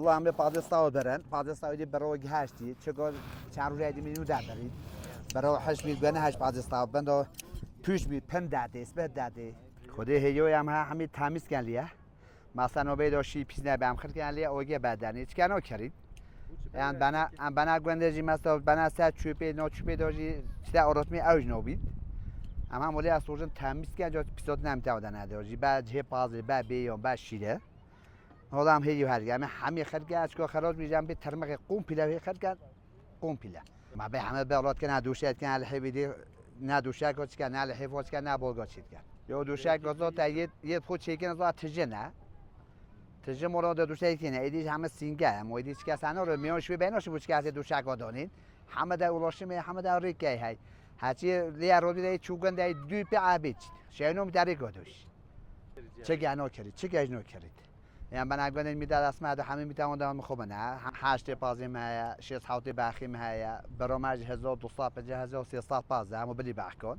والله هم به پادستاو برن پادستاو دی برو گهشتی چگاه چند روز ایدی منو دادرید برو هشت بید بینه هشت پادستاو بندو پیش بید پن داده اسبت داده خود هیو هم ها همین تمیز کن لیه مثلا بید داشتی پیش نه بهم خرد کن لیه اوگه بدنی چی کنو کرید yani bana bana gönderci mesela bana sen çöpe no çöpe doji işte aratmi avj no bid ama moли از سوژن تمیز که جات پیسات نمیتونه دادن نداری بعد جه پازی بعد بیام بعد شیره هم هیو هر گام همه خرج از که خراج میجام به ترمق قوم پیله خرج قوم پیله. ما به همه بلاد که ندوشت که علی بیدی ندوشه که که نه علی واس که نه بولگا چید که یا دوشه که زات یه یه خود چیکن زات تجه نه. تجه مراد دوشه که نه. ایدی همه سینگه هم. ایدی که سنا رو میانش به بیناش بود که از دوشه که دانین همه در اولاشم همه در ریکه های هرچی لیا رو دیده چوگن در دو پی عبید شینوم در گدوش چه گناه کرید چه گناه کرید یعنی من اگر می‌داد اسم ده همه می‌توان دام خوب نه هشت پازیم های شش هاوت بخیم های برامج هزار دو صد پنجاه هزار سی صد پازده همو بلی بخ کن.